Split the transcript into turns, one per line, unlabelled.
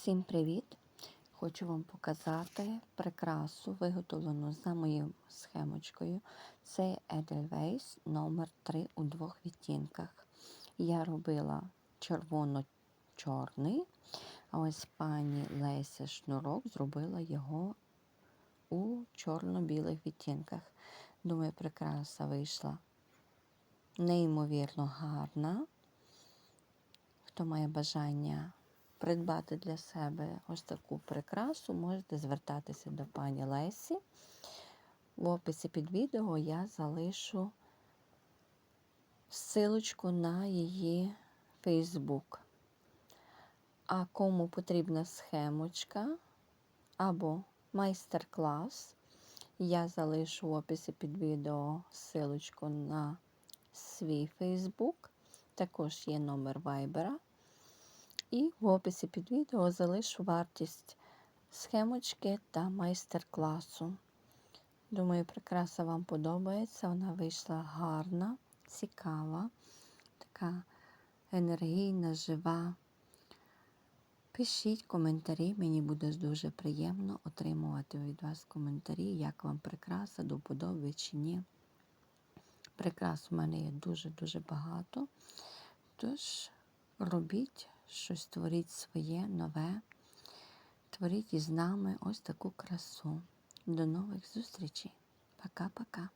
Всім привіт! Хочу вам показати прикрасу, виготовлену за моєю схемочкою. Це Edelweiss номер 3 у двох відтінках. Я робила червоно-чорний, а ось пані Леся Шнурок зробила його у чорно-білих відтінках. Думаю, прикраса вийшла неймовірно гарна. Хто має бажання придбати для себе ось таку прикрасу, можете звертатися до пані Лесі. В описі під відео я залишу ссылочку на її Фейсбук. А кому потрібна схемочка або майстер-клас, я залишу в описі під відео ссылочку на свій Фейсбук. Також є номер вайбера. І в описі під відео залишу вартість схемочки та майстер-класу. Думаю, прикраса вам подобається. Вона вийшла гарна, цікава, така енергійна, жива. Пишіть коментарі, мені буде дуже приємно отримувати від вас коментарі, як вам прикраса, до вподоби чи ні. Прикрас у мене є дуже-дуже багато. Тож робіть щось творіть своє нове. Творіть із нами ось таку красу. До нових зустрічей. Пока-пока.